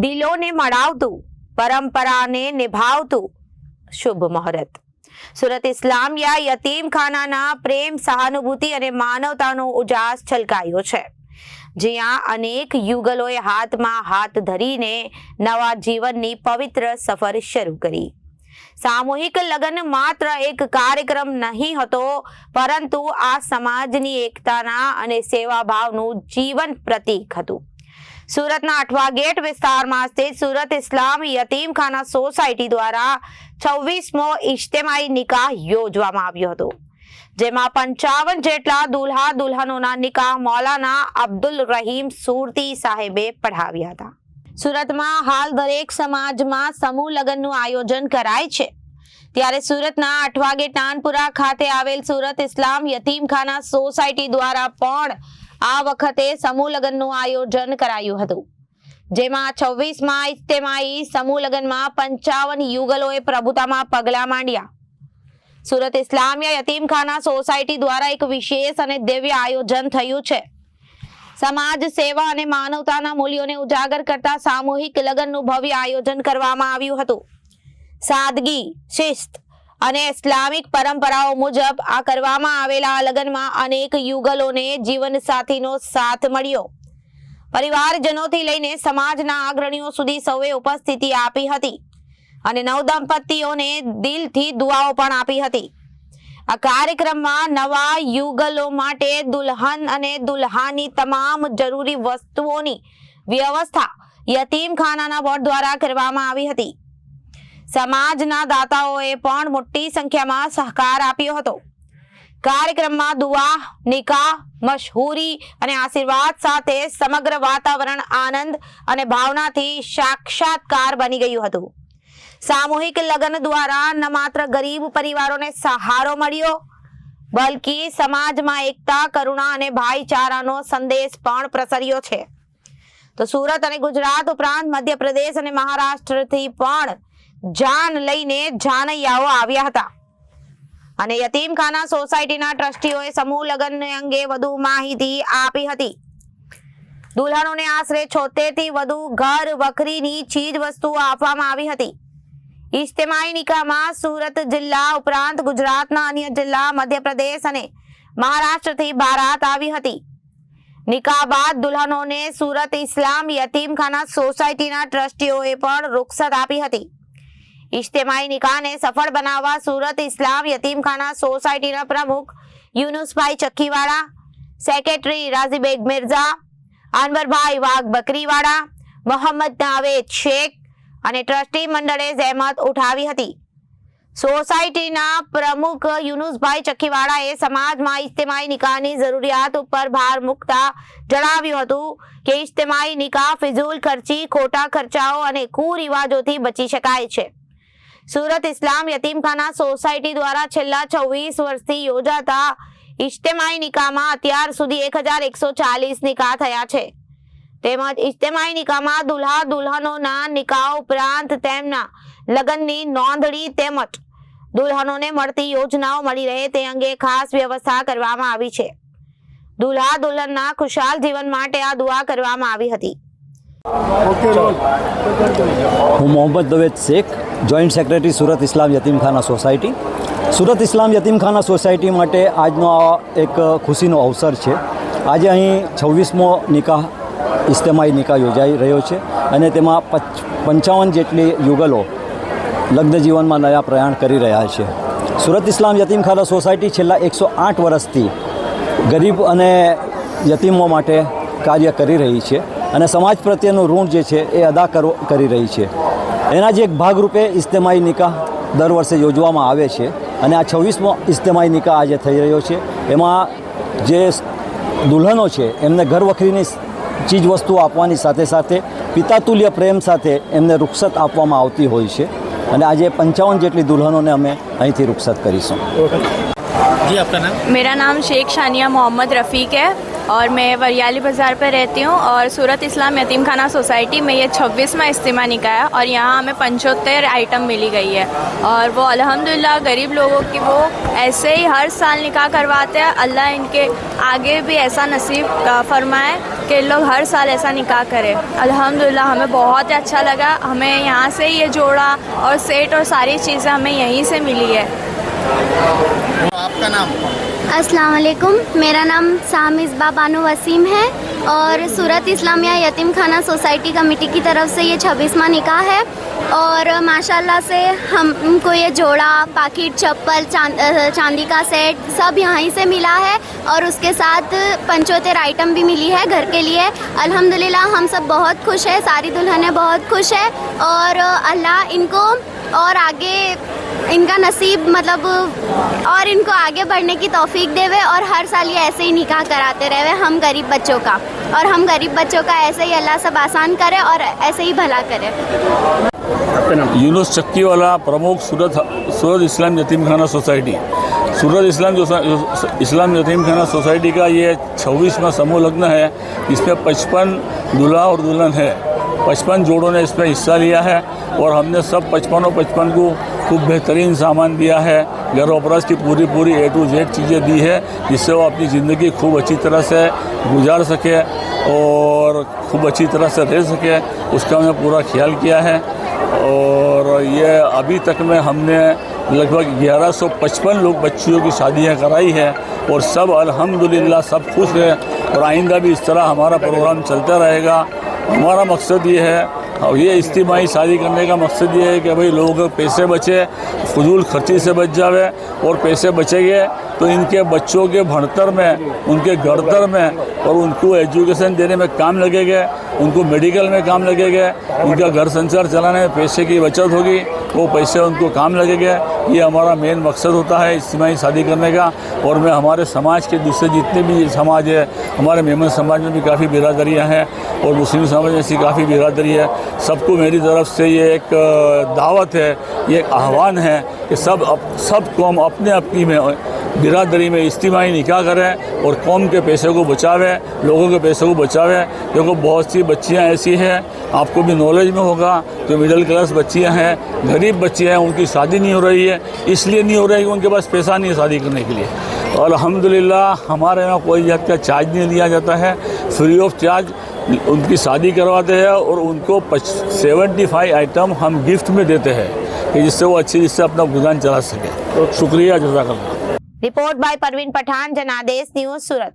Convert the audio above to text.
દિલોને મળાવતું, પરંપરાને નિભાવતું. શુભ મુહૂર્ત. સુરત ઇસ્લામિયા યતીમખાનાના પ્રેમ, સહાનુભૂતિ અને માનવતાનો ઉજાસ છલકાયો છે. જ્યાં અનેક યુગલોએ હાથમાં હાથ ધરીને નવા જીવનની પવિત્ર સફર શરૂ કરી. સામૂહિક લગ્ન માત્ર એક કાર્યક્રમ નહીં હતો, પરંતુ આ સમાજની એકતાના અને સેવાભાવનું જીવન પ્રતીક હતું. સુરતના અઠવા ગેટ વિસ્તારમાં સ્થિત સુરત ઇસ્લામ યતીમખાના સોસાયટી દ્વારા છવ્વીસમો ઇજ્તેમાઈ નિકાહ યોજવામાં આવ્યો હતો, જેમાં પંચાવન જેટલા દુલ્હા દુલ્હનોના નિકાહ મૌલાના અબ્દુલ રહીમ સુરતી સાહેબે પઢાવ્યા હતા. સુરતમાં હાલ દરેક સમાજમાં સમૂહ લગ્નનું આયોજન કરાય છે. ત્યારે સુરતના અઠવાગે તાનપુરા ખાતે આવેલ સુરત ઇસ્લામ યતીમખાના સોસાયટી દ્વારા પણ આ વખતે સમૂહ લગ્નનું આયોજન કરાયું હતું. જેમાં છવ્વીસમાં ઇજ્તેમાઈ સમૂહ લગ્નમાં પંચાવન યુગલોએ પ્રભુતામાં પગલા માંડ્યા. સુરત ઇસ્લામિયા યતીમખાના સોસાયટી દ્વારા એક વિશેષ અને દિવ્ય આયોજન થયું છે. સમાજ સેવા અને માનવતાના મૂલ્યોને ઉજાગર કરતા સામૂહિક લગ્નનું ભવ્ય આયોજન કરવામાં આવ્યું હતું. સાદગી, શિસ્ત અને ઇસ્લામિક પરંપરાઓ મુજબ આ કરવામાં આવેલા લગ્નમાં અનેક યુગલોને જીવન સાથીનો સાથ મળ્યો. પરિવારજનોથી લઈને સમાજના અગ્રણીઓ સુધી સૌએ ઉપસ્થિતિ આપી હતી અને નવદંપતિઓને દિલથી દુઆઓ પણ આપી હતી. આ કાર્યક્રમમાં નવા યુગલો માટે દુલ્હન અને દુલ્હાની તમામ જરૂરી વસ્તુઓની વ્યવસ્થા યતીમખાનાના બોર્ડ દ્વારા કરવામાં આવી હતી. સમાજના દાતાઓએ પણ મોટી સંખ્યામાં સહકાર આપ્યો હતો. કાર્યક્રમમાં દુઆ, નિકાહ, મશહૂરી અને આશીર્વાદ સાથે સમગ્ર વાતાવરણ આનંદ અને ભાવનાથી સાક્ષાત્કાર બની ગયું હતું. સામૂહિક લગ્ન દ્વારા ન માત્ર ગરીબ પરિવારોને સહારો મળ્યો, બલકી સમાજમાં એકતા, કરુણા અને ભાઈચારાનો સંદેશ પણ પ્રસર્યો છે. તો સુરત અને ગુજરાત ઉપરાંત મધ્યપ્રદેશ અને મહારાષ્ટ્રથી પણ જાન લઈને જાનૈયાઓ આવ્યા હતા. અને યતીમખાના સોસાયટીના ટ્રસ્ટીઓએ સમૂહ લગ્ન અંગે વધુ માહિતી આપી હતી. દુલ્હનોને આશરે છોતેરથી વધુ ઘર વખરીની ચીજ વસ્તુઓ આપવામાં આવી હતી. ઇજ્તેમાઈ નિકામાં સુરત જિલ્લા ઉપરાંત ગુજરાતના અન્ય જિલ્લા, મધ્યપ્રદેશ અને મહારાષ્ટ્રથી બારાત આવી હતી. નિકાહ બાદ દુલ્હનોને સુરત ઇસ્લામ યતીમખાના સોસાયટીના ટ્રસ્ટીઓએ પણ રૂખસત આપી હતી. ઇજ્તેમાઈ નિકાહને સફળ બનાવવા સુરત ઇસ્લામ યતીમખાના સોસાયટીના પ્રમુખ યુનુસભાઈ ચક્કીવાળા, સેક્રેટરી રાઝીબેગ મિર્ઝા અનવરભાઈ વાઘ બકરીવાળા મોહમ્મદ નાવેદ શેખ અને ટ્રસ્ટી મંડળે જહેમત ઉઠાવી હતી. સોસાયટીના પ્રમુખ યુનુસભાઈ ચક્કીવાળાએ સમાજમાં ઇજ્તેમાઈ નિકાહની જરૂરિયાત ઉપર ભાર મૂકતા જણાવ્યું હતું કે ઇજ્તેમાઈ નિકાહ ફિઝૂલ ખર્ચી, ખોટા ખર્ચાઓ અને કુરિવાજોથી બચી શકાય છે. સુરત ઇસ્લામ યતીમખાના સોસાયટી દ્વારા છેલ્લા છવ્વીસ વર્ષથી યોજાતા ઇજ્તેમાઈ નિકામાં અત્યાર સુધી એક હજાર એકસો ચાલીસ નિકાહ થયા છે. તેમજ ઇજ્તેમાઈ નિકામાં દુલ્હા દુલ્હનોના નિકાહ ઉપરાંત તેમના લગ્નની નોંધણી તેમજ દુલ્હનોને મળતી યોજનાઓ મળી રહે તે અંગે ખાસ વ્યવસ્થા કરવામાં આવી છે. દુલ્હા દુલ્હનના ખુશાલ જીવન માટે આ દુઆ કરવામાં આવી હતી. હું Mohammad Daved Shaikh joint secretary Surat Islam Yatimkhana society. Surat Islam Yatimkhana society માટે આજનો આ એક ખુશીનો અવસર છે. આજે અહીં છવ્વીસમો નિકાહ ઇજ્તેમાઈ નિકાહ યોજાઈ રહ્યો છે અને તેમાં પચ- પંચાવન જેટલી યુગલો લગ્ન જીવનમાં નયા પ્રયાણ કરી રહ્યા છે. સુરત ઇસ્લામ યતીમખાના સોસાયટી છેલ્લા એકસો આઠ વર્ષથી ગરીબ અને યતીમો માટે કાર્ય કરી રહી છે અને સમાજ પ્રત્યેનું ઋણ જે છે એ અદા કરો- કરી રહી છે. એના જે એક ભાગરૂપે ઇજ્તમાહી નિકાહ દર વર્ષે યોજવામાં આવે છે અને આ છવ્વીસમો ઇજ્તમાહી નિકાહ આજે થઈ રહ્યો છે. એમાં જે દુલ્હનો છે એમને ઘરવખરીની ચીજ વસ્તુઓ આપવાની સાથે સાથે પિતાતુલ્ય પ્રેમ સાથે એમને રૂક્ષત આપવામાં આવતી હોય છે અને આજે પંચાવન જેટલી દુલ્હનોને અમે અહીંથી રૂક્ષત કરીશું. જી નામ? મેરા નામ શેખ શાનિયા મોહમ્મદ રફીક હૈ. और मैं वरियाली बाज़ार पर रहती हूँ और सूरत इस्लाम यतीम खाना सोसाइटी में ये छब्बीसवा इज्तिमा निकाय और यहाँ हमें पंचोत्तर आइटम मिली गई है। और वो अल्हम्दुलिल्लाह गरीब लोगों की वो ऐसे ही हर साल निकाह करवाते हैं। अल्लाह इनके आगे भी ऐसा नसीब फरमाए कि लोग हर साल ऐसा निकाह करें। अल्हम्दुलिल्लाह हमें बहुत ही अच्छा लगा। हमें यहाँ से ये जोड़ा और सेट और सारी चीज़ें हमें यहीं से मिली है। आपका नाम? अस्सलाम वालेकुम मेरा नाम सामिज़बा बानो वसीम है और सूरत इस्लामिया यतीम खाना सोसाइटी कमेटी की तरफ़ से ये छब्बीसवा निकाह है और माशाल्लाह से हमको ये जोड़ा पाकिट चप्पल चाँद, चांदी का सेट सब यहीं से मिला है और उसके साथ पंचोत्तर आइटम भी मिली है घर के लिए। अल्हम्दुलिल्लाह हम सब बहुत खुश है सारी दुल्हनें बहुत खुश है और अल्लाह इनको और आगे इनका नसीब मतलब और इनको आगे बढ़ने की तौफीक देवे और हर साल ये ऐसे ही निकाह कराते रहे हम गरीब बच्चों का। और हम गरीब बच्चों का ऐसे ही अल्लाह सब आसान करे और ऐसे ही भला करे। यूनुस चक्की वाला प्रमुख सूरत सूरत इस्लाम यतीम खाना सोसाइटी। सूरत इस्लाम जो इस्लाम यतीम खाना सोसाइटी का ये छब्बीसवां समूह लग्न है। इसमें पचपन दूल्हा और दुल्हन है। पचपन जोड़ों ने इसमें हिस्सा लिया है और हमने सब पचपन और पचपन को खूब बेहतरीन सामान दिया है। घर वपरास की पूरी पूरी ए टू जेड चीज़ें दी है, जिससे वो अपनी ज़िंदगी खूब अच्छी तरह से गुजार सके और खूब अच्छी तरह से रह सके। उसका हमने पूरा ख्याल किया है। और ये अभी तक में हमने लगभग 1155 लोग बच्चियों की शादियाँ कराई है और सब अल्हम्दुलिल्लाह सब खुश हैं और आइंदा भी इस तरह हमारा प्रोग्राम चलता रहेगा। हमारा मकसद ये है और ये इज्तिमाही शादी करने का मकसद ये है कि भाई लोगों के पैसे बचे फजूल खर्ची से बच जावे और पैसे बचेंगे तो इनके बच्चों के भणतर में उनके गढ़तर में और उनको एजुकेशन देने में काम लगेगा उनको मेडिकल में काम लगेगा उनका घर संसार चलाने में पैसे की बचत होगी वो पैसे उनको काम लगेगा। ये हमारा मेन मकसद होता है इज्तिमाही शादी करने का और मैं हमारे समाज के दूसरे जितने भी समाज है हमारे मेमन समाज में भी काफ़ी बिरादरियाँ हैं और मुस्लिम समाज में ऐसी काफ़ी बिरादरी है। सबको मेरी तरफ़ से ये एक दावत है ये एक आह्वान है कि सब अप, सब कौम अपने अपनी में बिरादरी में इज्तिमाही निकाह करें और कौम के पैसे को बचावें, लोगों के पैसे को बचावें। देखो, बहुत सी बच्चियाँ ऐसी हैं, आपको भी नॉलेज में होगा, जो मिडिल क्लास बच्चियाँ हैं, गरीब बच्चियाँ हैं, उनकी शादी नहीं हो रही है, इसलिए नहीं हो रही है कि उनके पास पैसा नहीं है शादी करने के लिए। और अलहमदिल्ला हमारे यहाँ कोई जात का चार्ज नहीं लिया जाता है फ्री ऑफ़ चार्ज उनकी शादी करवाते हैं और उनको सेवेंटी फाइव आइटम हम गिफ्ट में देते हैं, कि जिससे वो अच्छी, जिससे अपना गुजान चला सके। तो शुक्रिया जजाकल्ला report by Parveen Pathan Janadesh news Surat